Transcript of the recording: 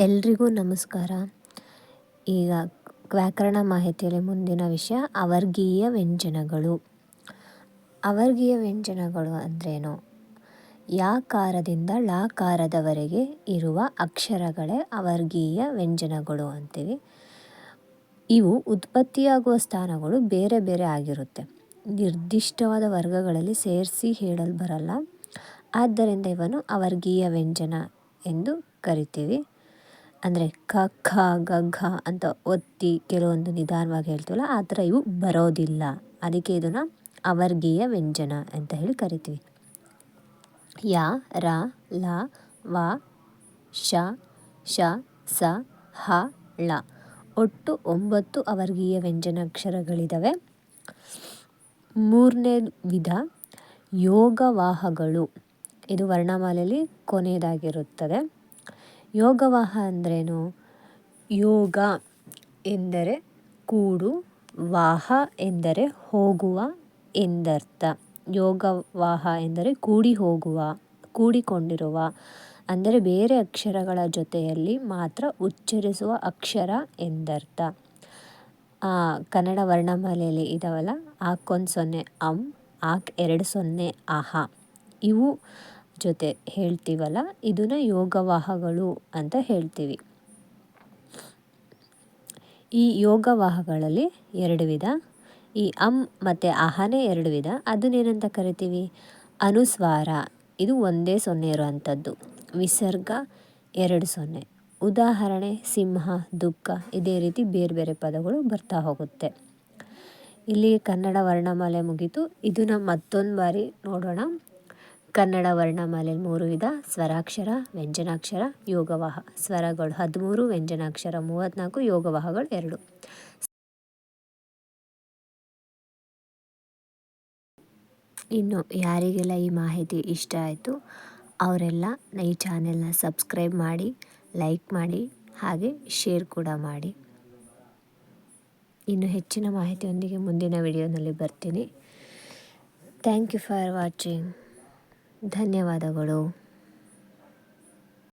ಎಲ್ರಿಗೂ ನಮಸ್ಕಾರ. ಈಗ ವ್ಯಾಕರಣ ಮಾಹಿತಿಯಲ್ಲಿ ಮುಂದಿನ ವಿಷಯ, ಅವರ್ಗೀಯ ವ್ಯಂಜನಗಳು. ಅವರ್ಗೀಯ ವ್ಯಂಜನಗಳು ಅಂದ್ರೇನು? ಯಾಕಾರದಿಂದ ಲಾಕಾರದವರೆಗೆ ಇರುವ ಅಕ್ಷರಗಳೇ ಅವರ್ಗೀಯ ವ್ಯಂಜನಗಳು ಅಂತೀವಿ. ಇವು ಉತ್ಪತ್ತಿಯಾಗುವ ಸ್ಥಾನಗಳು ಬೇರೆ ಬೇರೆ ಆಗಿರುತ್ತೆ. ನಿರ್ದಿಷ್ಟವಾದ ವರ್ಗಗಳಲ್ಲಿ ಸೇರಿಸಿ ಹೇಳಲು ಬರಲ್ಲ. ಆದ್ದರಿಂದ ಇವನು ಅವರ್ಗೀಯ ವ್ಯಂಜನ ಎಂದು ಕರಿತೀವಿ. ಅಂದರೆ ಕ, ಖ, ಗ, ಘ ಅಂತ ಒತ್ತಿ ಕೆಲವೊಂದು ನಿಧಾನವಾಗಿ ಹೇಳ್ತೀವಲ್ಲ, ಆ ಥರ ಇವು ಬರೋದಿಲ್ಲ. ಅದಕ್ಕೆ ಇದನ್ನು ಅವರ್ಗೀಯ ವ್ಯಂಜನ ಅಂತ ಹೇಳಿ ಕರಿತೀವಿ. ಯ, ರ, ಲ, ವ, ಶ ಶ, ಸ, ಹ, ಳ. ಒಟ್ಟು ಒಂಬತ್ತು ಅವರ್ಗೀಯ ವ್ಯಂಜನಾಕ್ಷರಗಳಿದ್ದಾವೆ ಮೂರನೇ ವಿಧ, ಯೋಗವಾಹಗಳು. ಇದು ವರ್ಣಮಾಲೆಯಲ್ಲಿ ಕೊನೆಯದಾಗಿರುತ್ತದೆ. ಯೋಗವಾಹ ಅಂದ್ರೇನು? ಯೋಗ ಎಂದರೆ ಕೂಡು, ವಾಹ ಎಂದರೆ ಹೋಗುವ ಎಂದರ್ಥ. ಯೋಗವಾಹ ಎಂದರೆ ಕೂಡಿ ಹೋಗುವ, ಕೂಡಿಕೊಂಡಿರುವ, ಅಂದರೆ ಬೇರೆ ಅಕ್ಷರಗಳ ಜೊತೆಯಲ್ಲಿ ಮಾತ್ರ ಉಚ್ಚರಿಸುವ ಅಕ್ಷರ ಎಂದರ್ಥ. ಕನ್ನಡ ವರ್ಣಮಾಲೆಯಲ್ಲಿ ಇದಾವಲ್ಲ? ಆಕೊಂದು ಸೊನ್ನೆ ಅಂ, ಆಕ್ ಎರಡು ಸೊನ್ನೆ ಅಹ. ಇವು ಜೊತೆ ಹೇಳ್ತೀವಲ್ಲ? ಇದನ್ನ ಯೋಗವಾಹಗಳು ಅಂತ ಹೇಳ್ತೀವಿ. ಈ ಯೋಗವಾಹಗಳಲ್ಲಿ ಎರಡು ವಿಧ. ಈ ಅಂ ಮತ್ತು ಅಹನೇ ಎರಡು ವಿಧ. ಅದನ್ನೇನಂತ ಕರಿತೀವಿ? ಅನುಸ್ವಾರ. ಇದು ಒಂದೇ ಸೊನ್ನೆ ಇರುವಂಥದ್ದು. ವಿಸರ್ಗ ಎರಡು ಸೊನ್ನೆ. ಉದಾಹರಣೆ, ಸಿಂಹ, ದುಃಖ, ಇದೇ ರೀತಿ ಬೇರೆ ಬೇರೆ ಪದಗಳು ಬರ್ತಾ ಹೋಗುತ್ತೆ. ಇಲ್ಲಿ ಕನ್ನಡ ವರ್ಣಮಾಲೆ ಮುಗೀತು. ಇದನ್ನು ಮತ್ತೊಂದು ಬಾರಿ ನೋಡೋಣ. ಕನ್ನಡ ವರ್ಣಮಾಲೆಯಲ್ಲಿ ಮೂರು ವಿಧ. ಸ್ವರಾಕ್ಷರ, ವ್ಯಂಜನಾಕ್ಷರ, ಯೋಗವಾಹ. ಸ್ವರಗಳು ಹದಿಮೂರು, ವ್ಯಂಜನಾಕ್ಷರ ಮೂವತ್ತ್ನಾಲ್ಕು ಯೋಗವಾಹಗಳು ಎರಡು. ಇನ್ನು ಯಾರಿಗೆಲ್ಲ ಈ ಮಾಹಿತಿ ಇಷ್ಟ ಆಯಿತು, ಅವರೆಲ್ಲ ಈ ಚಾನೆಲ್ನ ಸಬ್ಸ್ಕ್ರೈಬ್ ಮಾಡಿ, ಲೈಕ್ ಮಾಡಿ, ಹಾಗೆ ಶೇರ್ ಕೂಡ ಮಾಡಿ. ಇನ್ನು ಹೆಚ್ಚಿನ ಮಾಹಿತಿಯೊಂದಿಗೆ ಮುಂದಿನ ವಿಡಿಯೋನಲ್ಲಿ ಬರ್ತೀನಿ. ಥ್ಯಾಂಕ್ ಯು ಫಾರ್ ವಾಚಿಂಗ್ ಧನ್ಯವಾದಗಳು.